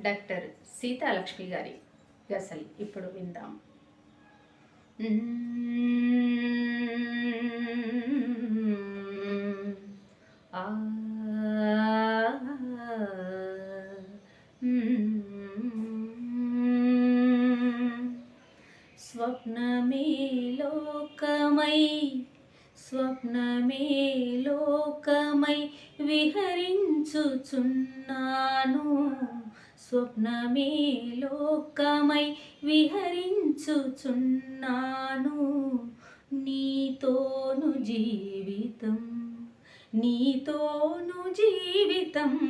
Doctor Seethalakshmi గారి గసల్ ఇప్పుడు విందాం. ఆ స్వప్నమే లోకమై స్వప్నమే లోకమై విహరించుచున్నాను. స్వప్నమే లోకమై విహరించుచున్నాను. నీతోను జీవితం నీతోను జీవితం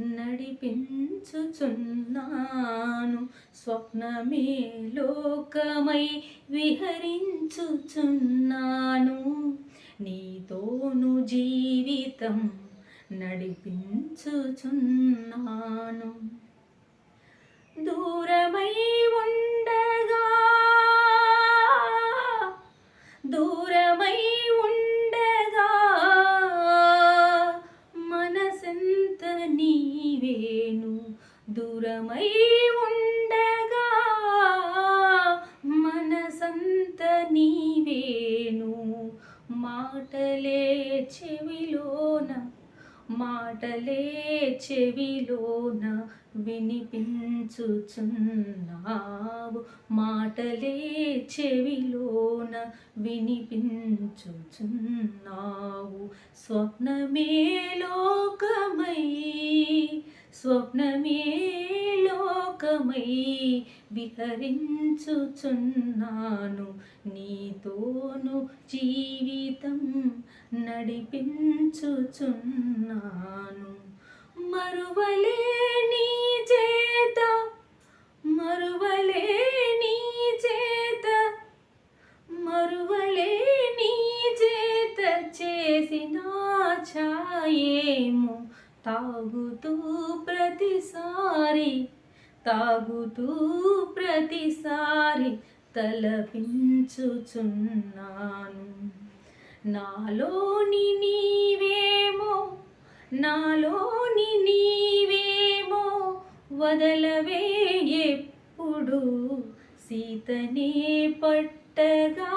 నడిపించుచున్నాను. స్వప్నమే లోకమై విహరించుచున్నాను. నీతోను జీవితం నడిపించుచున్నాను. దూరమై ఉండగా దూరమై ఉండగా మనసంత నీవేను? దూరమై ఉండగా మనసంత నీవేను? మాటలే చెవిలోన మాటలే చెవిలోన వినిపించుచున్నావు. మాటలే చెవిలోన వినిపించుచున్నావు. స్వప్నమే లోకమై స్వప్నమే లోకమై విహరించుచున్నాను. నీతోను జీవితం నడిపించుచున్నాను. మరువలేని చేత మరువలేని చేత మరువలేని చేత చేసిన ఛాయేము తాగుతూ ప్రతిసారి తాగుతూ ప్రతిసారి తలపించుచున్నాను. నాలోని నీవేమో నాలోని నీవేమో వదలవే ఎప్పుడు. సీతనే పట్టగా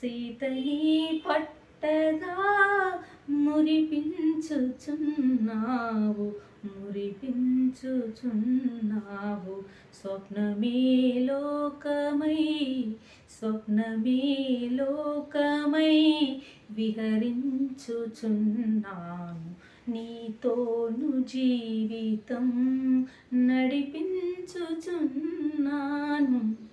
సీతయే పట్టగా మురిపించుచున్నావు. మురిపించుచున్నావు. స్వప్నమే లోకమై స్వప్నమే లోకమై విహరించుచున్నాను. నీతోను జీవితం నడిపించుచున్నాను.